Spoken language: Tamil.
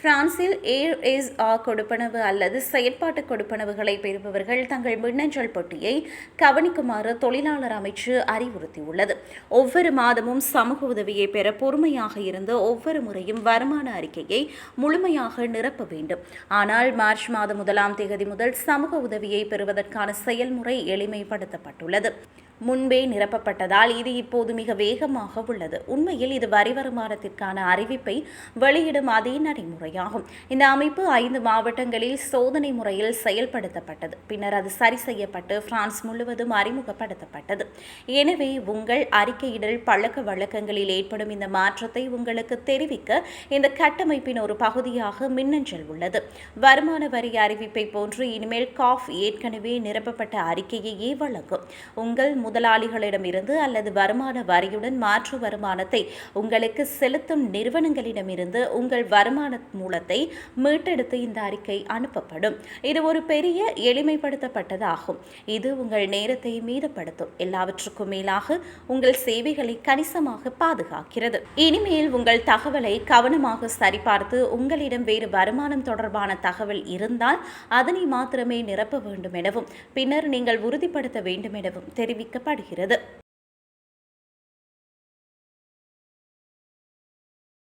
பிரான்சில் ஏஎஸ்ஆர் கொடுப்பனவு அல்லது செயற்பாட்டு கொடுப்பனவுகளை பெறுபவர்கள் தங்கள் மின்னஞ்சல் பெட்டியை கவனிக்குமாறு தொழிலாளர் அமைச்சு அறிவுறுத்தியுள்ளது. ஒவ்வொரு மாதமும் சமூக உதவியை பெற பொறுமையாக இருந்து ஒவ்வொரு முறையும் வருமான அறிக்கையை முழுமையாக நிரப்ப வேண்டும். ஆனால் மார்ச் மாதம் முதலாம் தேதி முதல் சமூக உதவியை பெறுவதற்கான செயல்முறை எளிமைப்படுத்தப்பட்டுள்ளது. முன்பே நிரப்பப்பட்டதால் இது இப்போது மிக வேகமாக உள்ளது. உண்மையில் இது வரி வருமானத்திற்கான அறிவிப்பை வெளியிடும் அதே நடைமுறையாகும். இந்த அமைப்பு ஐந்து மாவட்டங்களில் சோதனை முறையில் செயல்படுத்தப்பட்டது. பின்னர் அது சரி செய்யப்பட்டு பிரான்ஸ் முழுவதும் அறிமுகப்படுத்தப்பட்டது. எனவே உங்கள் அறிக்கையிடல் பழக்க வழக்கங்களில் ஏற்படும் இந்த மாற்றத்தை உங்களுக்கு தெரிவிக்க இந்த கட்டமைப்பின் ஒரு பகுதியாக மின்னஞ்சல் உள்ளது. வருமான வரி அறிவிப்பை போன்று இனிமேல் காஃப் ஏற்கனவே நிரப்பப்பட்ட அறிக்கையையே வழங்கும். உங்கள் முதலாளிகளிடமிருந்து அல்லது வருமான வரியுடன் மாற்று வருமானத்தை உங்களுக்கு செலுத்தும் நிறுவனங்களிடமிருந்து உங்கள் வருமான மூலத்தை மீட்டெடுத்து இந்த அறிக்கை அனுப்பப்படும். இது ஒரு பெரிய எளிமைப்படுத்தப்பட்டதாகும். இது உங்கள் நேரத்தை மீதப்படுத்தும். எல்லாவற்றுக்கும் மேலாக உங்கள் சேவைகளை கணிசமாக பாதுகாக்கிறது. இனிமேல் உங்கள் தகவலை கவனமாக சரிபார்த்து உங்களிடம் வேறு வருமானம் தொடர்பான தகவல் இருந்தால் அதனை மாத்திரமே நிரப்ப வேண்டும் எனவும் பின்னர் நீங்கள் உறுதிப்படுத்த வேண்டும் எனவும் தெரிவிக்கப்படுகிறது